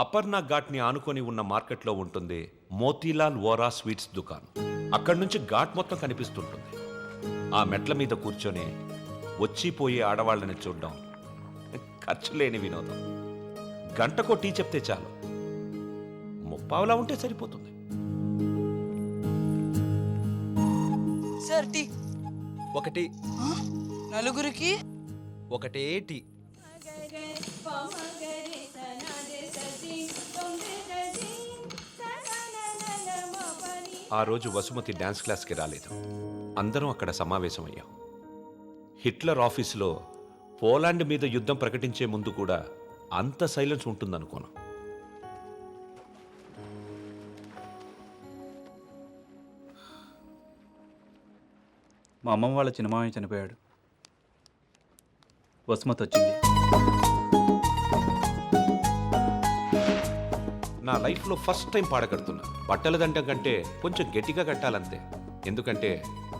అపర్ణ ఘాట్ని ఆనుకొని ఉన్న మార్కెట్లో ఉంటుంది మోతీలాల్ వోరా స్వీట్స్ దుకాన్ అక్కడి నుంచి ఘాట్ మొత్తం కనిపిస్తుంటుంది. ఆ మెట్ల మీద కూర్చొని వచ్చిపోయే ఆడవాళ్ళని చూడడం ఖర్చు లేని వినోదం. గంటకో టీ చెప్తే చాలు. ముప్పావులా ఉంటే సరిపోతుంది. Sir tea. ఒకటి. నలుగురికి? ఒకటే టీ. ఆ రోజు వసుమతి డ్యాన్స్ క్లాస్కి రాలేదు. అందరం అక్కడ సమావేశమయ్యాం. హిట్లర్ ఆఫీసులో పోలాండ్ మీద యుద్ధం ప్రకటించే ముందు కూడా అంత సైలెన్స్ ఉంటుందనుకోను. మా అమ్మమ్మ వాళ్ళ చిన్నమామయ్య చనిపోయాడు. వసుమతి వచ్చింది నా లైఫ్లో ఫస్ట్ టైం పాడగడుతున్నా బట్టలు దండం కంటే కొంచెం గట్టిగా కట్టాలంతే. ఎందుకంటే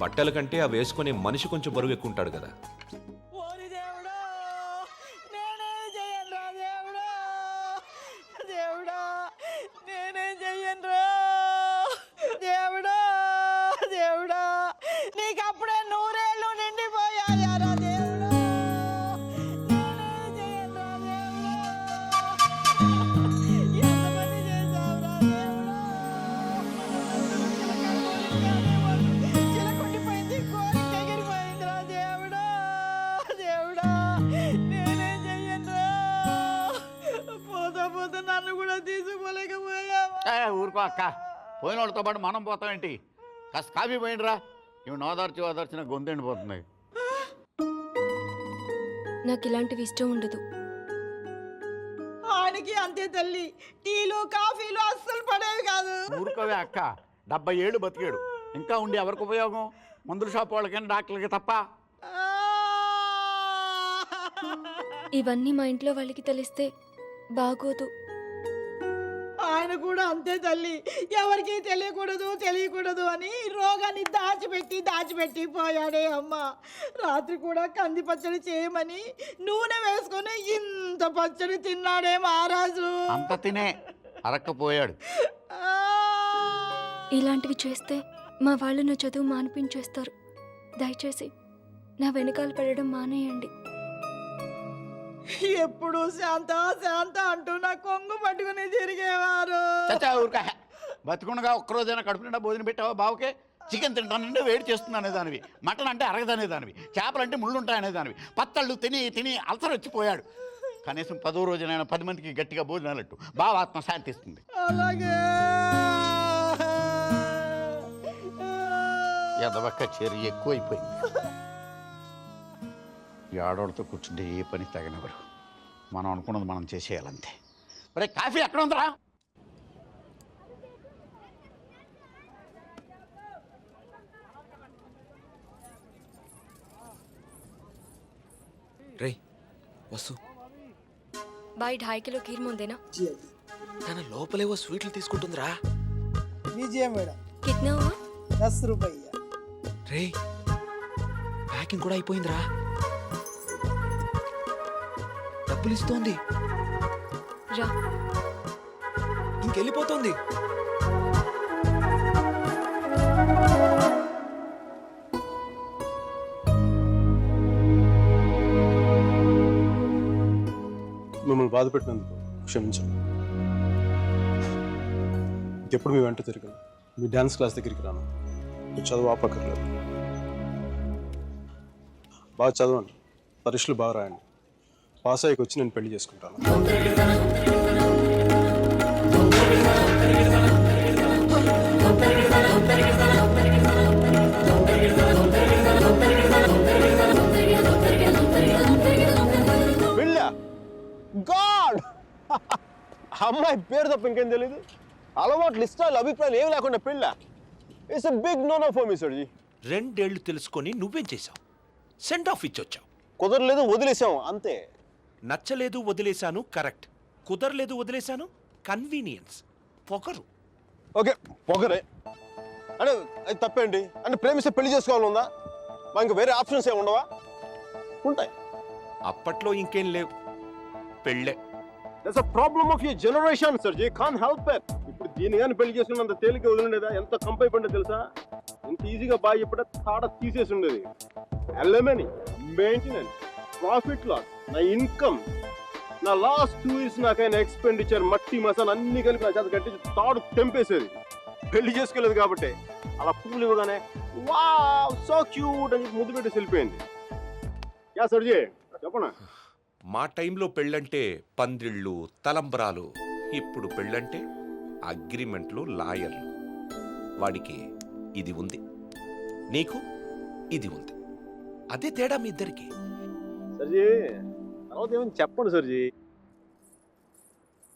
బట్టల కంటే అవి వేసుకునే మనిషి కొంచెం బరువు ఎక్కువ ఉంటాడు కదా. ఊరుకో అక్క పోయిన వాళ్ళతో పాటు మనం పోతామేంటి కాస్త కాఫీ పోయిండ్రా. ఇవి నోదార్చి ఓదార్చిన గొంతెండిపోతుంది నాకు ఇలాంటివి ఇష్టం ఉండదు. ఆయనకి అంతే తల్లి. టీలు కాఫీలు అస్సలు పడేవి కాదు. ఊరుకోవే అక్క. డెబ్బై ఏళ్ళు బతికాడు. ఇంకా ఉండి ఎవరికి ఉపయోగం? మందుల షాప్ వాళ్ళకైనా డాక్టర్లకి తప్ప? ఇవన్నీ మా ఇంట్లో వాళ్ళకి తెలిస్తే బాగోదు. ఆయన కూడా అంతే తల్లి. ఎవరికి తెలియకూడదు తెలియకూడదు అని రోగాన్ని దాచిపెట్టి దాచిపెట్టి పోయాడే అమ్మ. రాత్రి కూడా కంది పచ్చడి చేయమని నూనె వేసుకొని ఇంత పచ్చడి తిన్నాడే మహారాజు. అంత తినే అరక్కపోయాడు! ఇలాంటివి చేస్తే మా వాళ్ళు నా చదువు మానిపించేస్తారు. దయచేసి నా వెనకాల పడడం మానేయండి. ఎప్పుడు శాంత శాంత అంటూ నా కొంగు పట్టుకుని తిరిగేవారు. చచ్చా ఊరుక. బతికుండగా ఒక్కరోజైనా కడుపు నిండా భోజనం పెట్టావా బావకే? చికెన్ తింటానంటే వేడి చేస్తుంది అనేదానివి. మటన్ అంటే అరగదనేదానివి. చేపలు అంటే ముళ్ళు ఉంటాయనేదానివి పత్తళ్ళు తిని తిని అల్సర్ వచ్చిపోయాడు. కనీసం పదో రోజునైనా పది మందికి గట్టిగా భోజనాలట్టు. బావ ఆత్మ శాంతిస్తుంది. అలాగే. ఎదవక్క చర్య ఎక్కువైపోయింది. ఈ ఆడవాళ్ళతో కూర్చుంటే ఏ పని తగనివ్వరు మనం అనుకున్నది మనం చేసేయాలంతే మరి కాఫీ ఎక్కడ ఉందరా రేయ్ వసు బాయ్ ఢాయి కిలో కీర్ ముందేనా తన లోపలేవో స్వీట్లు తీసుకుంటుందిరా लीजिए मैडम కిత్నా హువా दस रुपया రేయ్ ప్యాకింగ్ కూడా అయిపోయిందిరా ఇస్తోంది. రా. ఇంకెళ్ళిపోతోంది. మిమ్మల్ని బాధ పెట్టినందుకు క్షమించండి. ఎప్పుడు మీ వెంట తిరగను. మీ డ్యాన్స్ క్లాస్ దగ్గరికి రాను. మీ చదువు ఆపక్కర్లేదు. బాగా చదవండి. పరీక్షలు బాగా రాయండి. పాస్ అయ్యకి వచ్చి నేను పెళ్ళి చేసుకుంటాను. పెళ్ళ గాడ్! అమ్మాయి పేరు తప్ప ఇంకేం తెలియదు అలవాట్లు ఇష్టాలు అభిప్రాయాలు ఏమి లేకుండా పెళ్ళ? It's big no no for me sir రెండేళ్ళు తెలుసుకొని నువ్వేం చేశావు? సెండ్ ఆఫ్ ఇచ్చొచ్చావు. కుదరలేదు వదిలేసాం అంతే. నచ్చలేదు వదిలేశాను కరెక్ట్. కుదరలేదు వదిలేశాను కన్వీనియన్స్. పొగరు. ఓకే పొగరే. అంటే అది తప్పేంటి? అంటే ప్రేమిస్తే పెళ్ళి చేసుకోవాలని ఉందా? మా ఇంకా వేరే ఆప్షన్స్ ఏమి ఉండవా? ఉంటాయి. అప్పట్లో ఇంకేం లేవు. పెళ్ళే. That's a problem of your generation sir you can help it ఇప్పుడు దీని కానీ పెళ్ళి చేసుకున్నంత తేలిక వదిలిండేదా? ఎంత కంపై పడిందో తెలుసా ఎంత ఈజీగా బాగా చెప్పడా తాడ తీసేసి ఉండేది. ఎలమని మెయింటెనెన్స్ ప్రాఫిట్ లాస్ నా ఇన్కమ్ నా లాస్ట్ టూ ఇయర్స్ నాకైనా ఎక్స్పెండిచర్ మట్టి మసాలా అన్ని కలిపి నా చేత కట్టి తాడు తెంపేసేది. పెళ్ళి చేసుకోలేదు కాబట్టి అలా పూలు ఇవ్వగానే వా సో క్యూట్ అని ముద్దు పెట్టి వెళ్ళిపోయింది. యా సర్జీ చెప్పనా? మా టైంలో పెళ్ళంటే పందిళ్ళు తలంబరాలు ఇప్పుడు పెళ్ళంటే అగ్రిమెంట్లు లాయర్లు. వాడికి ఇది ఉంది. నీకు ఇది ఉంది. అదే తేడా మీ ఇద్దరికి. సర్జీ తర్వాత ఏమైనా చెప్పండి సర్జీ.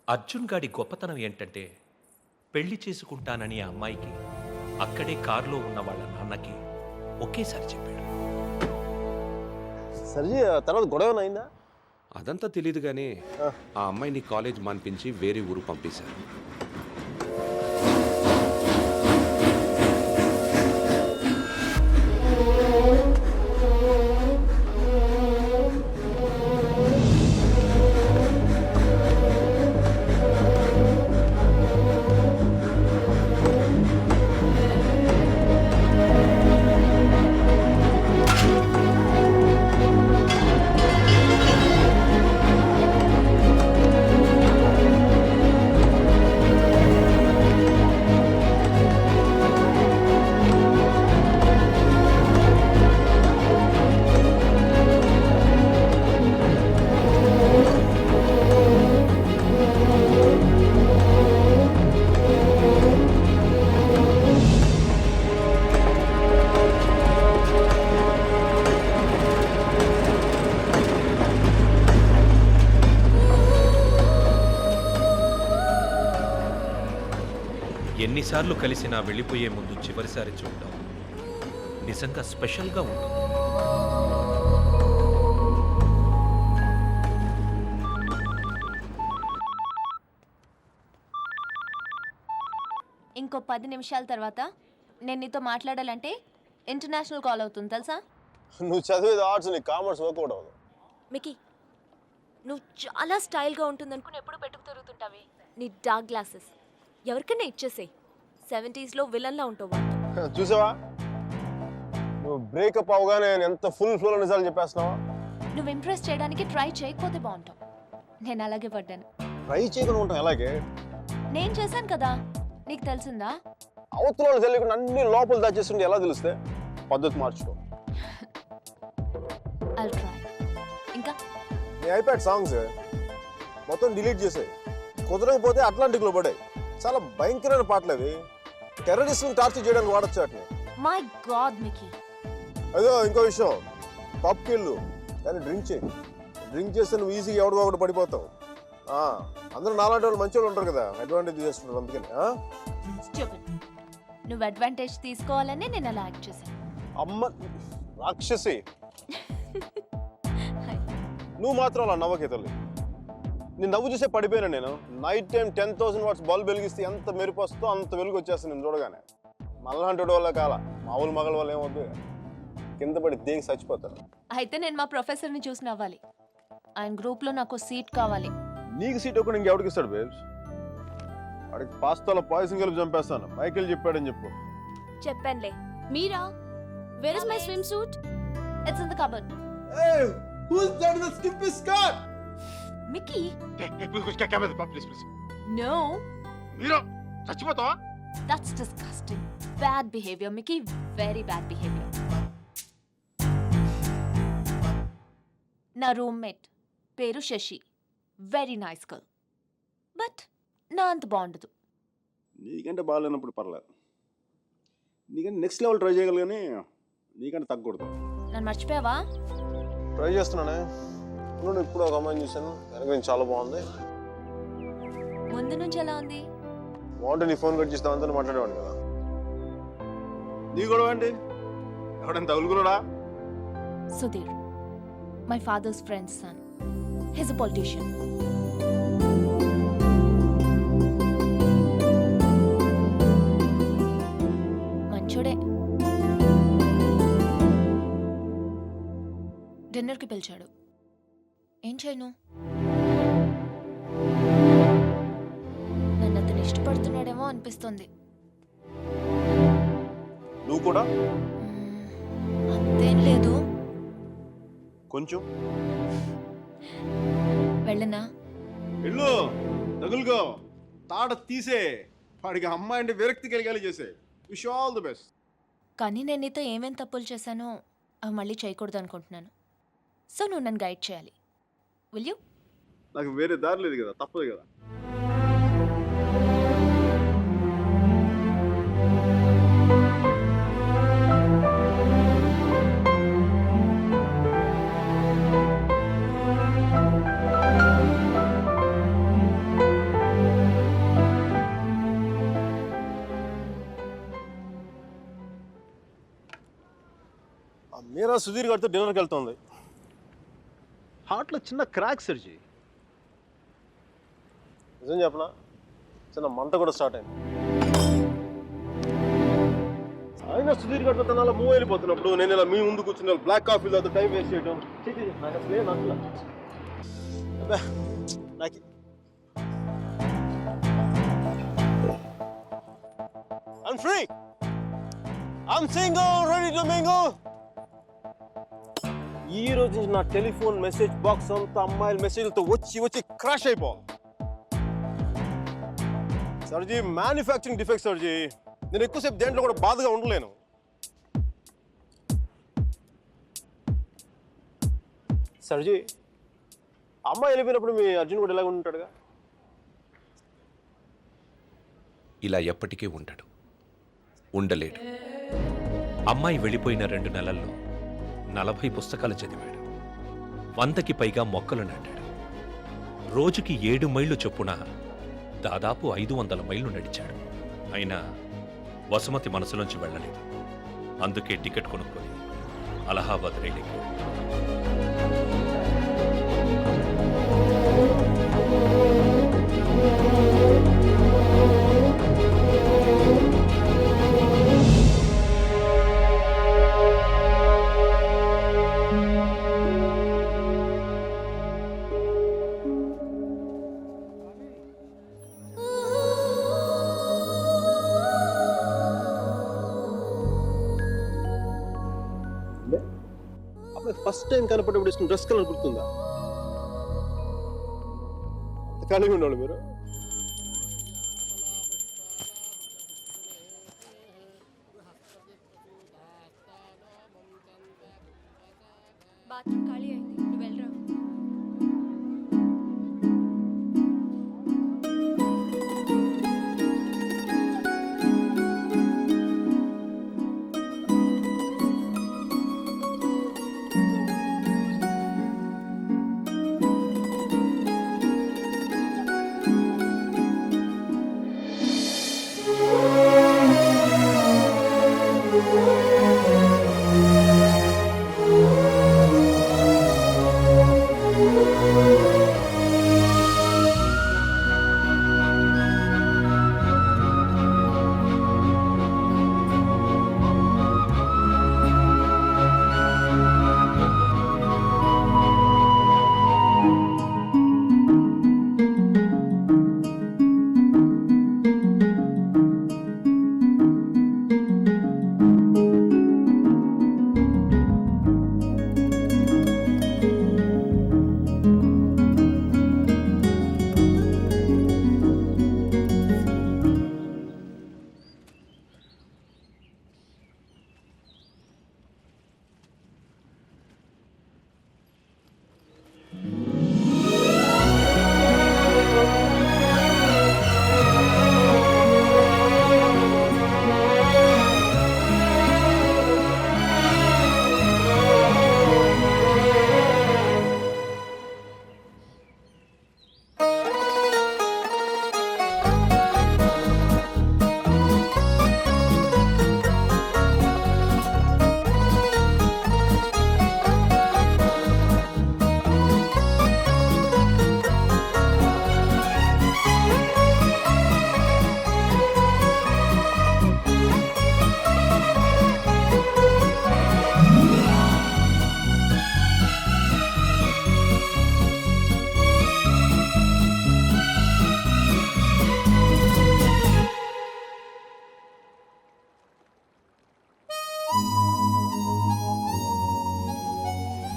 అర్జున్ గాడి గొప్పతనం ఏంటంటే పెళ్ళి చేసుకుంటానని ఆ అమ్మాయికి అక్కడే కారులో ఉన్న వాళ్ళ నాన్నకి ఒకేసారి చెప్పాడు. సర్జీ ఆ తర్వాత గొడవ అయిందా? అదంతా తెలియదు కానీ ఆ. ఆ అమ్మాయిని కాలేజ్ మాన్పించి వేరే ఊరు పంపేశారు. ఎన్నిసార్లు కలిసినా వెళ్ళిపోయే ముందు చివరిసారి చూడడం నిజంగా స్పెషల్గా ఉంటుంది. ఇంకో పది నిమిషాల తర్వాత నేను నీతో మాట్లాడాలంటే ఇంటర్నేషనల్ కాల్ అవుతుంది తెలుసా? నువ్వు చదివేది ఆర్ట్స్ నీకు కామర్స్ వర్కౌట్ అవ్వదు మికి నువ్వు చాలా స్టైల్గా ఉంటుందనుకుని ఎప్పుడు పెట్టుకు తిరుగుతుంటావే? నీ డార్క్ గ్లాసెస్. ఎవరికైనా ఇచ్చేసేయ్. సెవెంటీస్లో విలన్లా ఉంటావు. చూసావా? నువ్వు బ్రేకప్ అవగానే నేను ఎంత ఫుల్ ఫ్లోలో నిజాలు చెప్పేస్తున్నావా? నువ్వు ఇంప్రెస్ చేయడానికి ట్రై చేయకపోతే బాగుంటావు. నేను అలాగే పడ్డాను. ట్రై చేయకుండా ఉంటాం ఎలాగే? నేను చేశాను కదా. నీకు తెలిసిందా? అవతల వాళ్ళు తెలియకుండా అన్ని లోపల దాచేస్తుంటే ఎలా తెలిస్తే? పద్ధతి మార్చుకో. ఇంకా? నీ ఐప్యాడ్ సాంగ్స్ మొత్తం డిలీట్ చేసాయి. కుదరకపోతే అట్లాంటిక్లో పడాయి. చాలా భయంకరమైన పాటలు అవి. టెర్రరిస్ట్ని టార్చర్ చేయడానికి వాడచ్చు వాటిని. మై గాడ్ మికీ అదో ఇంకో విషయం. పబ్కి వెళ్ళు కానీ డ్రింక్ చేయి. డ్రింక్ చేస్తే నువ్వు ఈజీగా ఎవడో ఒకటి పడిపోతావు. అందరూ నాలాంటి వాళ్ళు మంచి వాళ్ళు ఉంటారు కదా. అడ్వాంటేజ్ చేస్తుంటారు అందుకని. నువ్వు అడ్వాంటేజ్ తీసుకోవాలని నేను అలా యాక్ట్ చేశాను. అమ్మ రాక్షసి. నువ్వు మాత్రం అలా నవ్వకే తల్లి. నేను నవ్వు చూసే పడిపోయాను నేను. Night time ten thousand watts bulb వెలిగిస్తే ఎంత మెరుపు వస్తుందో అంత వెలుగు వచ్చేస్తుంది నేను చూడగానే. మళ్ళంటి వల్ల కాల. మామూలు మగల వల్ల ఏమవుతుంది కింద పడి దేనికి చచ్చిపోతారు? అయితే నేను మా ప్రొఫెసర్ని చూసి నవ్వాలి. ఆయన గ్రూప్లో నాకు సీట్ కావాలి. నీకు సీట్ ఒకటి ఇంకెవడికి ఇస్తాడు బేబ్స్ వాడికి పాస్తాలో పాయసం కలిపి చంపేస్తాను. మైకేల్ చెప్పాడని చెప్పు. చెప్పానులే. మీరా? Where is my swimsuit it's in the cupboard Mickey no మీరు చచ్చిపోతావా? That's disgusting bad behaviour Mickey very bad behaviour నా రూమ్మేట్ పేరు Shashi. Very nice girl but నా అంత బాగుండదు. నీకంటే బాగాలేనప్పుడు పర్లేదు. నీకంటే నెక్స్ట్ లెవెల్ ట్రై చేయగలరు కానీ నీకంటే తగ్గకూడదు. నన్ను మర్చిపోయావా? ట్రై చేస్తున్నానే. నువ్వు ఇప్పుడు ఒక అమ్మాయిని చూశాను. వెనక చాలా బాగుంది. ముందు నుంచి ఎలా ఉంది? బాగుంటే నీ ఫోన్ కట్ చేసి దాంతో మాట్లాడేవాడిని కదా. నీ గొడవ ఏంటి? ఎవడైనా తగులుకున్నాడా? Sudheer my father's friend's son his a politician మంచోడే. డిన్నర్కి పిలిచాడు. ఏం చేయను? నన్ను అతను ఇష్టపడుతున్నాడేమో అనిపిస్తుంది. నువ్వు కూడా? అంతేం లేదు. కొంచెం. వెళ్ళనా? వెళ్ళు తగులుకో. తాడ తీసే. వాడికి అమ్మాయి అంటే విరక్తి కలిగేలా చేసే. విష్ ఆల్ ది బెస్ట్ కానీ నేను నీతో ఏమేం తప్పులు చేశానో అవి మళ్ళీ చేయకూడదు అనుకుంటున్నాను. సో నువ్వు నన్ను గైడ్ చేయాలి. విల్ యూ నాకు వేరే దారి లేదు కదా తప్పదు కదా. ఆ మీరా సుధీర్ గారితో డిన్నర్కి వెళ్తుంది. హార్ట్లో చిన్న క్రాక్ సర్జీ నిజం చెప్పనా? చిన్న మంట కూడా స్టార్ట్ అయింది. అయినా సుధీర్ గడ్డ తన మూవ్ వెళ్ళిపోతున్నప్పుడు నేను ఇలా మీ ముందు కూర్చున్న బ్లాక్ కాఫీ తాగుతూ టైం వేస్ట్ చేయడం ఛీ, ఛీ, నాకు నాకు. I'm free. I'm single, ready to mingle. ఈ రోజు నా టెలిఫోన్ మెసేజ్ బాక్స్ అంతా అమ్మాయిల మెసేజ్లతో వచ్చి వచ్చి క్రాష్ అయిపోవాలి సర్జీ మ్యానుఫ్యాక్చరింగ్ డిఫెక్ట్ సర్జీ. నేను ఎక్కువసేపు దేంట్లో కూడా బాధగా ఉండలేను. సర్జీ అమ్మాయి వెళ్ళిపోయినప్పుడు మీ అర్జున్ కూడా ఇలాగ ఉంటాడుగా ఇలా ఎప్పటికీ ఉండడు. ఉండలేడు. అమ్మాయి వెళ్ళిపోయిన రెండు నెలల్లో నలభై పుస్తకాలు చదివాడు. వందకి పైగా మొక్కలు నాటాడు. రోజుకి ఏడు మైళ్ళు చొప్పున దాదాపు ఐదు వందల మైళ్ళు నడిచాడు. అయినా వసుమతి మనసులోంచి వెళ్ళలేదు. అందుకే టికెట్ కొనుక్కొని అలహాబాద్ రైలుకి ఫస్ట్ టైం కనపడేప్పుడు ఇష్టం డ్రెస్ కలర్ గుర్తుందా? కలిగి ఉండాలి మీరు.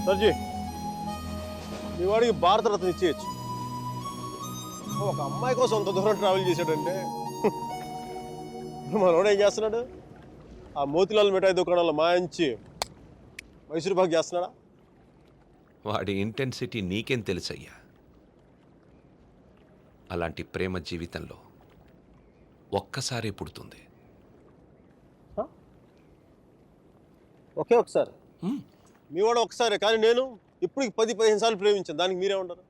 సర్జీ మీ వాడికి భారతరత్న ఇచ్చేయచ్చు. ఒక అమ్మాయి కోసం అంత దూరం ట్రావెల్ చేశాడంటే మనోడు ఏం చేస్తున్నాడు? ఆ మోతిలాల్ మిఠాయి దుకాణంలో మాయించి మైసూరు బాగ్ చేస్తున్నాడా? వాడి ఇంటెన్సిటీ నీకేం తెలుసయ్యా? అలాంటి ప్రేమ జీవితంలో ఒక్కసారి పుడుతుంది. ఒకే ఒకసారి. మీ వాడు ఒకసారి కానీ నేను ఇప్పటికి పది పదిహేను సార్లు ప్రేమించాను. దానికి మీరే ఉంటారు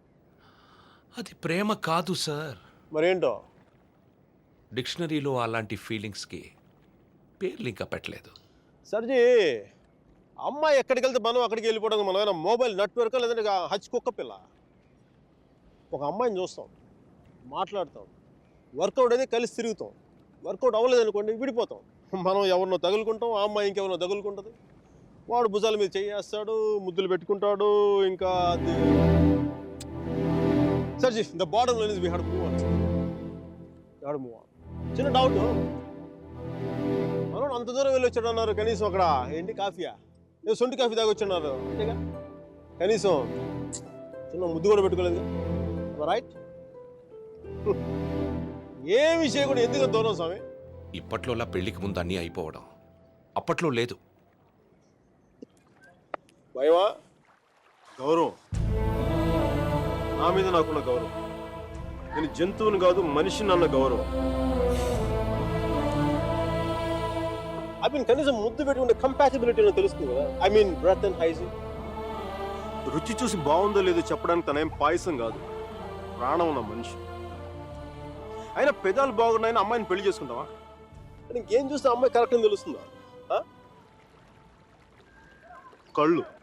అది ప్రేమ కాదు సార్. మరేంటో? డిక్షనరీలో అలాంటి ఫీలింగ్స్కి పేర్లు ఇంకా పెట్టలేదు. సర్జీ అమ్మాయి ఎక్కడికి వెళ్తే మనం అక్కడికి వెళ్ళిపోవడం మనం ఏమైనా మొబైల్ నెట్వర్క్ లేదంటే హచ్ కుక్క పిల్ల? ఒక అమ్మాయిని చూస్తాం మాట్లాడతాం వర్కౌట్ అయితే కలిసి తిరుగుతాం. వర్కౌట్ అవ్వలేదు అనుకోండి విడిపోతాం. మనం ఎవరినో తగులుకుంటాం ఆ అమ్మాయి ఇంకెవరినో తగులుకుంటుంది. వాడు భుజాల మీద చేయేస్తాడు ముద్దులు పెట్టుకుంటాడు ఇంకా అది. Sir ji the bottom line is we had move on had move on చిన్న డౌట్ మనం అంత దూరం వెళ్ళి వచ్చాడు అన్నారు కనీసం అక్కడ ఏంటి కాఫీయా లేదు సొంటి కాఫీ దాకా వచ్చున్నారు అంతేగా? కనీసం చిన్న ముద్దు కూడా పెట్టుకోలేదు. రైట్ ఏ విషయం కూడా ఎందుకు దూరం స్వామి? ఇప్పట్లోలా పెళ్ళికి ముందు అన్నీ అయిపోవడం. అప్పట్లో లేదు. భయమా? గౌరవం. నా మీద నాకున్న గౌరవం. నేను జంతువుని కాదు మనిషిని అన్న గౌరవం. ఐ మీన్ కనీసం ముద్దు పెట్టుకుంటే కంపాసిబిలిటీ తెలుస్తుంది కదా. I mean breath and hygiene రుచి చూసి బాగుందో లేదో చెప్పడానికి తనేం పాయసం కాదు. ప్రాణం ఉన్న మనిషి. అయినా పెదాలు బాగున్నాయని అమ్మాయిని పెళ్ళి చేసుకుంటావా? ఇంకేం చూస్తే అమ్మాయి కరెక్ట్ అని తెలుస్తుందా? కళ్ళు.